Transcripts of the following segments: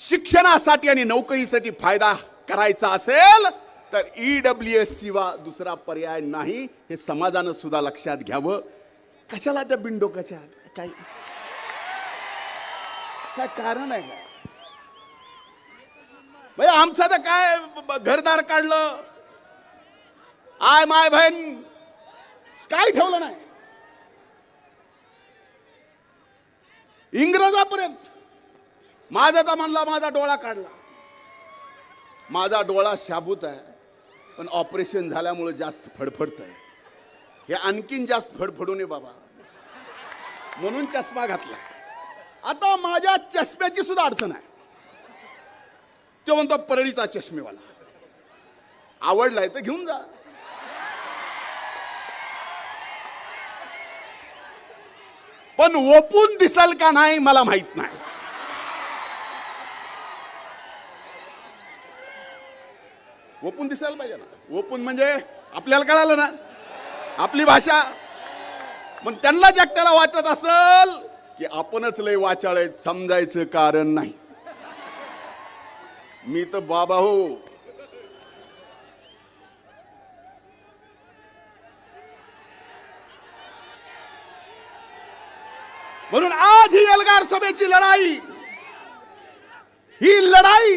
शिक्षणासाठी आणि नोकरीसाठी फायदा करायचा असेल तर ईडब्ल्यू एस शिवा दुसरा पर्याय नाही. हे समाजानं सुद्धा लक्षात घ्यावं. कशाला त्या बिंडोकाच्या काय? काय कारण आहे? का म्हणजे आमचं तर काय घरदार काढलं? आय माय बहीण काय ठेवलं नाही? इंग्रजापर्यंत. माझा तर म्हणला माझा डोळा काढला. माझा डोळा शाबूत आहे पण ऑपरेशन झाल्यामुळे जास्त फडफडत आहे हे आणखीन जास्त फडफडू नये बाबा. म्हणून चष्मा घातला आता माझ्या चष्म्याची सुद्धा अडचण आहे. तो म्हणतो परळीचा चष्मेवाला. आवडलाय तर घेऊन जा. पण ओपून दिसल का नाही मला माहीत नाही. ओपून दिसायला पाहिजे ना. ओपून म्हणजे आपल्याला कळालं ना. आपली भाषा. मग त्यांना जगताला वाचत असल की आपणच लय वाचाळ समजायचं कारण नाही. मी तर बाबा हो. म्हणून आज ही एल्गार सभेची लढाई ही लढाई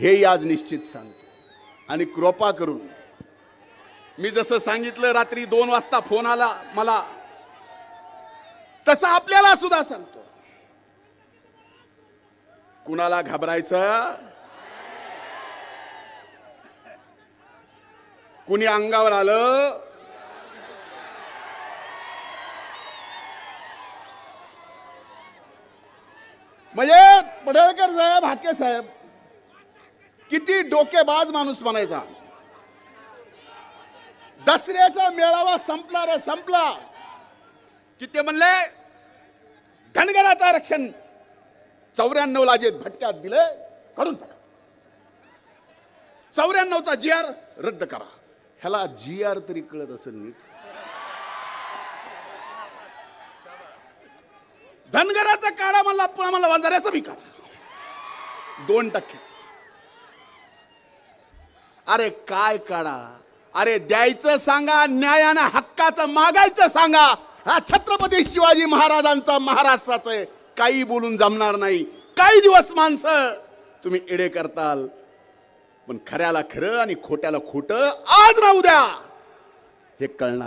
हे आज निश्चित सांगतो. आणि कृपा करून मी जसं सांगितलं रात्री दोन वाजता फोन आला मला तसं आपल्याला सुद्धा सांगतो. कुणाला घाबरायचं? कुणी अंगावर आलं? म्हणजे पडळकर साहेब हाके साहेब किती डोकेबाज माणूस म्हणायचा? दसऱ्याचा मेळावा संपला रे संपला. कि ते म्हणले धनगराचं आरक्षण चौऱ्याण्णव ला जे भटक्यात दिले काढून टाका. चौऱ्याण्णवचा जी आर रद्द करा. ह्याला जी आर तरी कळत असेल नीट. धनगराचा काढा म्हणला पुन्हा म्हणला वंजाऱ्याचा बी काढा. दोन टक्के. अरे काय काढा अरे द्यायचं सांगा न्यायानं हक्काचं मागायचं सांगा. हा छत्रपती शिवाजी महाराजांचा महाराष्ट्राचं आहे. काही बोलून जमणार नाही. काही दिवस माणसं. तुम्ही एडे करताल. पण खऱ्याला खरं आणि खोट्याला खोटं आज ना उद्या हे कळणार